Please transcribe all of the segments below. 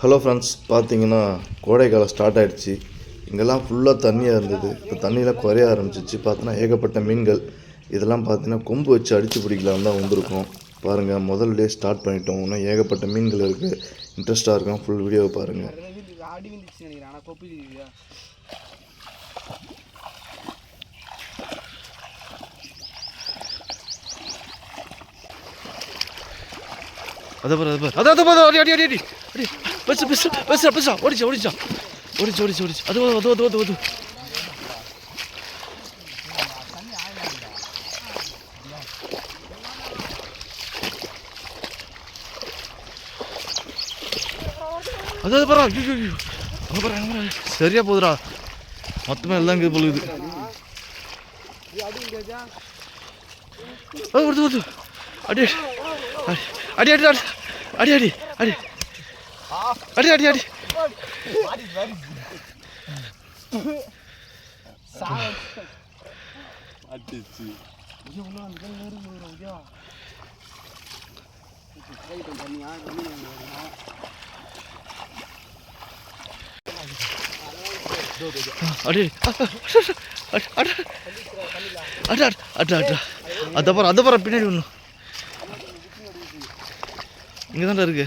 Hello friends பார்த்தீங்கன்னா கோடைக்காலம் start ஆகிடுச்சு இங்கெல்லாம் ஃபுல்லாக தண்ணியாக இருந்தது. இப்போ தண்ணியெலாம் குறைய ஆரம்பிச்சிச்சு. பார்த்தோன்னா ஏகப்பட்ட மீன்கள். இதெல்லாம் பார்த்தீங்கன்னா கொம்பு வச்சு அடித்து பிடிக்கலாம் தான் வந்திருக்கோம். பாருங்கள் முதல்ல ஸ்டார்ட் பண்ணிட்டோம். இன்னும் ஏகப்பட்ட மீன்கள் இருக்குது இன்ட்ரெஸ்ட்டாக இருக்கும் ஃபுல் வீடியோவை பாருங்கள் அதை பாரு அதை பாரு. அது அதை பாரு. அடி அடி அடி அடி. அடி. பெருசு பெருசு பெருசா பெருசா ஓடிச்சா ஓடிச்சா ஓடிச்சு ஓடிச்சு ஓடிச்சு அது அது அது அது அது அது அது ஐயோ ஐயோ அங்கே பாரு அங்கே பாரு சரியா போகுதுடா மொத்தமாக எல்லாம் இங்கே பொழுது அது வருது வருது அடி அடி அடி அடி அடி அடி அடி. அடி அடி அடி. அடிச்சு அதப்பறம் அதப்பறம் பின்னாடி ஒன்று இங்கே தான்டா இருக்குது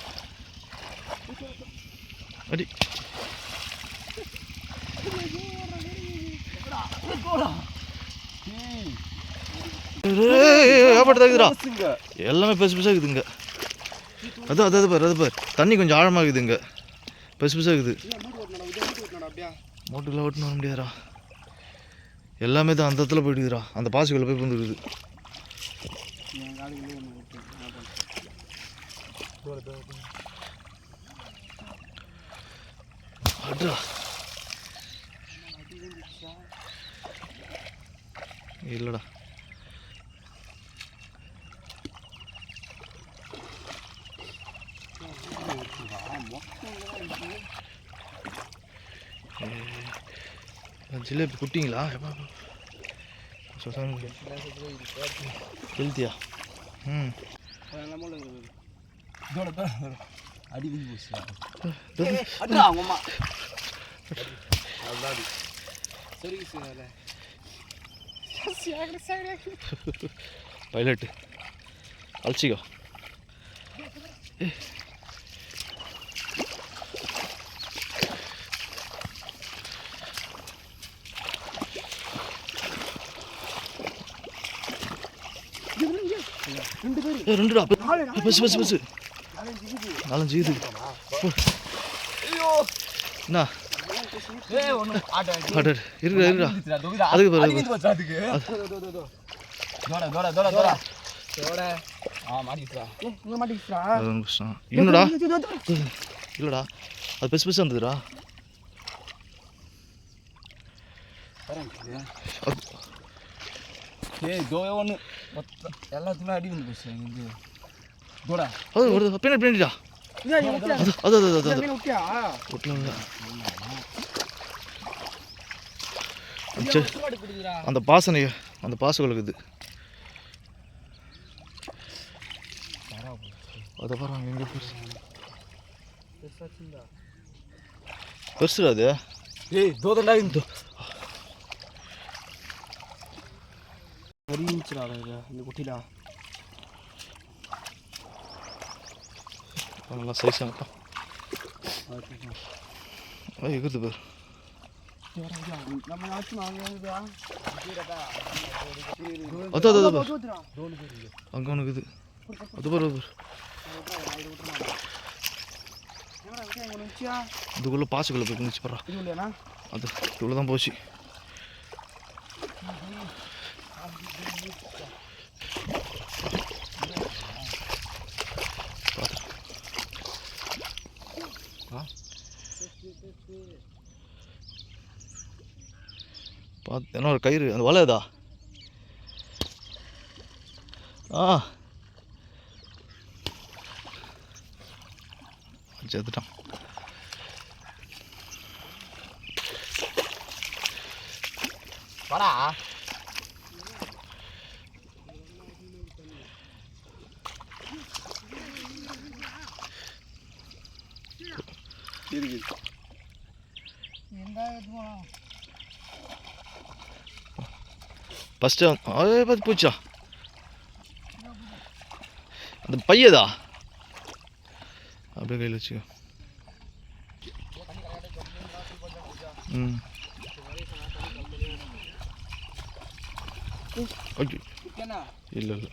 அடி எல்லாமே பெருசு பெருசாக இருக்குதுங்க அது அது அது பாரு அது பாரு தண்ணி கொஞ்சம் ஆழமாக இருக்குதுங்க பெருசு பெருசாக இருக்குது மோட்டரில் ஓட்டுன்னு வர முடியாதுடா எல்லாமே தான் அந்த இடத்துல போயிடுதுடா அந்த பாசுக்குள்ளே போய் வந்துருக்குது அட்ரா இல்லைடா ஜிலேபி குட்டிங்களா? ஹெல்த்தியா ம். அடி போச்சு. Allah'ım. Sarı gitsin hala. సాగర సాగర పైలట్ అలసిగా రెండు బస్సు బస్సు బస్సు నాలుగు జీవితం నా இருக்கா இருக்கா அதுக்கு என்னடா? இல்லடா. அது பெருசு பெருசு வந்ததுடா ஏய் தோய ஒன்று எல்லாத்துக்குமே அடி வந்து போச்சு அந்த பாசனை அந்த பாசங்களுக்கு இது அதை பாருங்க எங்கே பெருசு? பெருசுடா அது. ஏய் தோதண்டா இந்த அறிஞ்சிரா இந்த குட்டிடா நல்லா இருக்கும் அது எகுது பேர். ಅದು ಅದು ಅದು ಹಂಗವನಿಗಿದು ಅದು ಬರೋದು இதுக்குள்ளே பாசுக்குள்ளே அது இவ்வளோ தான் போச்சு பார்த்து என்ன ஒரு கயிறு? அந்த வலையதா ஆ. சேர்த்துட்டான் வாடா. இருக்கு. ஃபஸ்ட்டு அதே பார்த்து பூச்சா அந்த பையதா அப்படியே கையில் வச்சுக்கோ ம் ஓகே இல்லை இல்லை